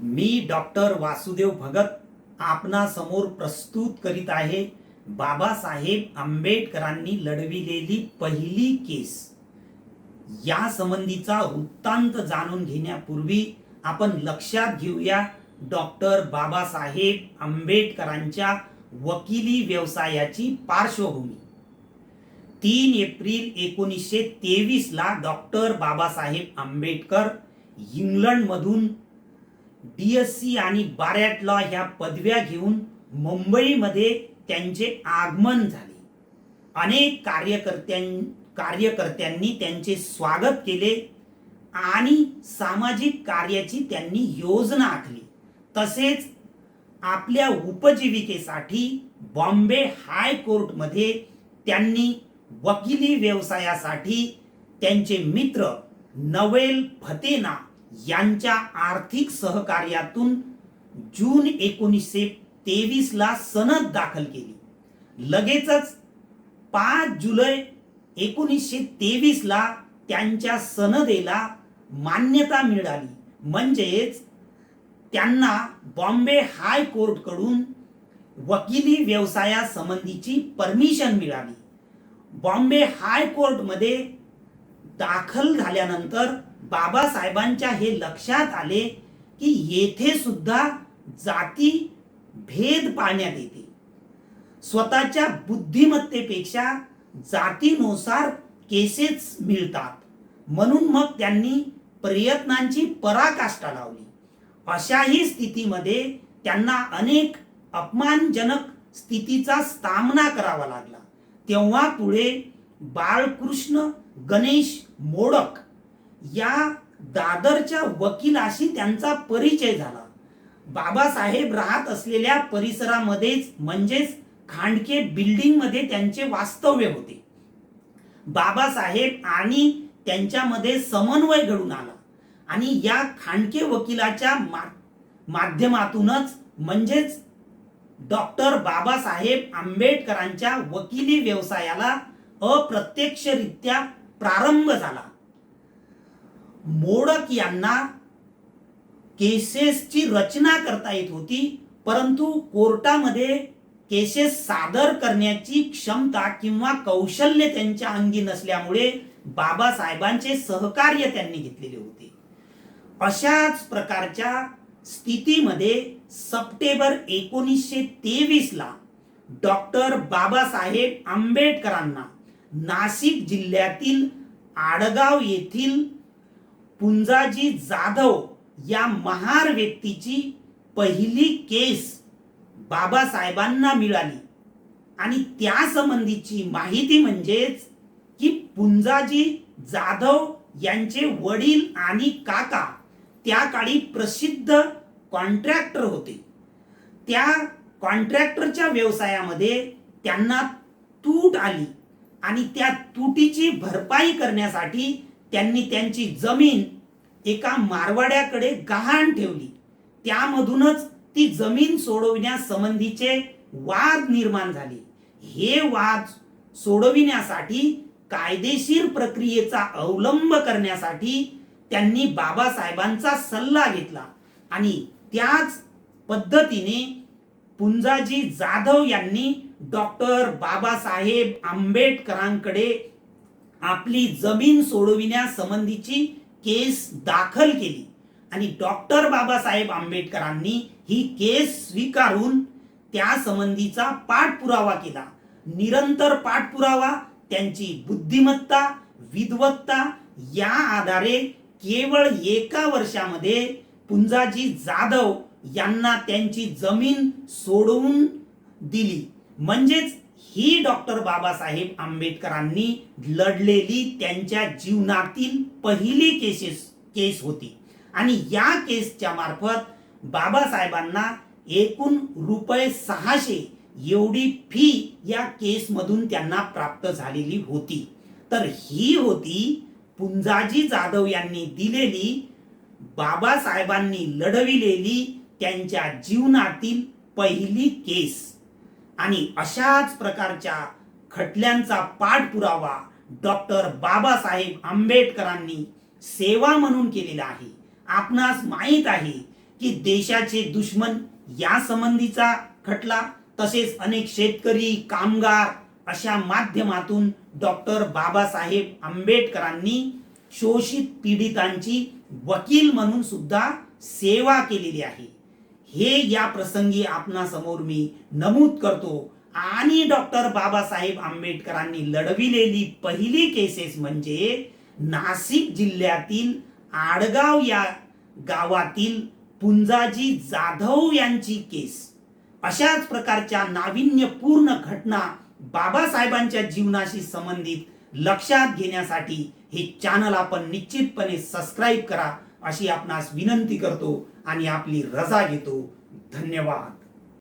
मी doctor Vasudev Bhagat आपणासमोर प्रस्तुत करीत आहे. बाबासाहेब आंबेडकरांनी लढविलेली पहिली केस. या संबंधीचा वृत्तांत जाणून घेण्यापूर्वी आपण लक्षात घेऊया डॉक्टर बाबासाहेब आंबेडकरांच्या वकिली व्यवसायाची पार्श्वभूमी. तीन एप्रिल एकोणीसशे तेवीसला डॉक्टर बाबासाहेब आंबेडकर इंग्लंडमधून डी एस सी आणि बारॅट लॉ ह्या पदव्या घेऊन मुंबईमध्ये त्यांचे आगमन झाले. अनेक कार्यकर्त्यां कार्यकर्त्यांनी त्यांचे स्वागत केले आणि सामाजिक कार्याची त्यांनी योजना आखली. तसेच आपल्या उपजीविकेसाठी बॉम्बे हायकोर्टमध्ये त्यांनी वकिली व्यवसायासाठी त्यांचे मित्र नवेल फतेना यांच्या आर्थिक सहकार्यातून जून एकोणीसशे तेवीस ला सनद दाखल केली. लगेचच पाच जुलै एकोणीसशे तेवीस ला त्यांच्या सनदेला मान्यता मिळाली. म्हणजेच त्यांना बॉम्बे हाय कोर्टकडून वकिली व्यवसायासंबंधीची परमिशन मिळाली. बॉम्बे हायकोर्टमध्ये दाखल झाल्यानंतर बाबासाहेबांच्या हे लक्षात आले की येथे सुद्धा जाती भेद पाळण्यात येते. स्वतःच्या बुद्धिमत्तेपेक्षा जातीनुसार केसेस मिळतात. म्हणून मग त्यांनी प्रयत्नांची पराकाष्ठा लावली. अशाही स्थितीमध्ये त्यांना अनेक अपमानजनक स्थितीचा सामना करावा लागला. तेव्हा पुढे बाळकृष्ण गणेश मोडक या दादरच्या वकिलाशी त्यांचा परिचय झाला. बाबासाहेब राहत असलेल्या परिसरामध्येच म्हणजेच खांडके बिल्डिंगमध्ये त्यांचे वास्तव्य होते. बाबासाहेब आणि त्यांच्यामध्ये समन्वय घडून आला. आणि या खांडके वकिलाच्या मा- माध्यमातूनच म्हणजेच डॉक्टर बाबासाहेब आंबेडकरांच्या वकिली व्यवसायाला अप्रत्यक्षरित्या प्रारंभ झाला. मोडक यांना केसेसची रचना करता येत होती परंतु कोर्टामध्ये केसेस सादर करण्याची क्षमता किंवा कौशल्य त्यांच्या अंगी नसल्यामुळे बाबासाहेबांचे सहकार्य त्यांनी घेतलेले होते. अशाच प्रकारच्या स्थितीमध्ये सप्टेंबर एकोणीसशे तेवीसला डॉक्टर बाबासाहेब आंबेडकरांना नाशिक जिल्ह्यातील आडगाव येथील पुंजाजी जाधव या महार व्यक्तीची पहिली केस बाबासाहेबांना मिळाली. आणि त्या संबंधीची माहिती म्हणजेच की पुंजाजी जाधव यांचे वडील आणि काका त्या काळी प्रसिद्ध कॉन्ट्रॅक्टर होते. त्या कॉन्ट्रॅक्टरच्या व्यवसायामध्ये त्यांना तूट आली आणि त्या तुटीची भरपाई करण्यासाठी त्यांनी त्यांची जमीन एका मारवाड्याकडे गहाण ठेवली. त्यामधूनच ती जमीन सोडविण्यासंबंधीचे वाद निर्माण झाले. हे वाद सोडविण्यासाठी कायदेशीर प्रक्रियेचा अवलंब करण्यासाठी त्यांनी बाबासाहेबांचा सल्ला घेतला आणि त्याच पद्धतीने पुंजाजी जाधव यांनी डॉक्टर बाबासाहेब आंबेडकरांकडे आपली जमीन सोडविण्यासंबंधीची केस दाखल केली. आणि डॉक्टर बाबासाहेब आंबेडकरांनी ही केस स्वीकारून त्या संबंधीचा पाठपुरावा केला. निरंतर पाठपुरावा त्यांची बुद्धिमत्ता विद्वत्ता या आधारे केवळ एका वर्षामध्ये पुंजाजी जाधव यांना त्यांची जमीन सोडवून दिली. म्हणजेच ही डॉक्टर बाबासाहेब आंबेडकरांनी लढलेली त्यांच्या जीवनातील पहिली केसेस केस होती. आणि या केसच्या मार्फत बाबासाहेबांना एकूण रुपये सहाशे एवढी फी या केसमधून त्यांना प्राप्त झालेली होती. तर ही होती पुंजाजी जाधव यांनी दिलेली बाबासाहेबांनी लढविलेली त्यांच्या जीवनातील पहिली केस आणि अशाच प्रकारच्या खटल्यांचा पाठपुरावा डॉक्टर बाबासाहेब आंबेडकरांनी सेवा म्हणून केलेला आहे. आपणास माहीत आहे की देशाचे दुश्मन या संबंधीचा खटला तसेच अनेक शेतकरी कामगार अशा माध्यमातून डॉक्टर बाबासाहेब आंबेडकरांनी शोषित पीडितांची वकील म्हणून सुद्धा सेवा केलेली आहे. हे या प्रसंगी आपणासमोर मी नमूद करतो. आणि डॉक्टर बाबासाहेब आंबेडकरांनी लढविलेली पहिली केसेस म्हणजे नाशिक जिल्ह्यातील आडगाव या गावातील पुंजाजी जाधव यांची केस अशाच प्रकारच्या नाविन्यपूर्ण घटना बाबासाहेबांच्या जीवनाशी संबंधित लक्षात घेण्यासाठी हे चॅनल आपण निश्चितपणे सबस्क्राईब करा. अशी आपणास विनंती करतो आणि आपली रजा घेतो. धन्यवाद.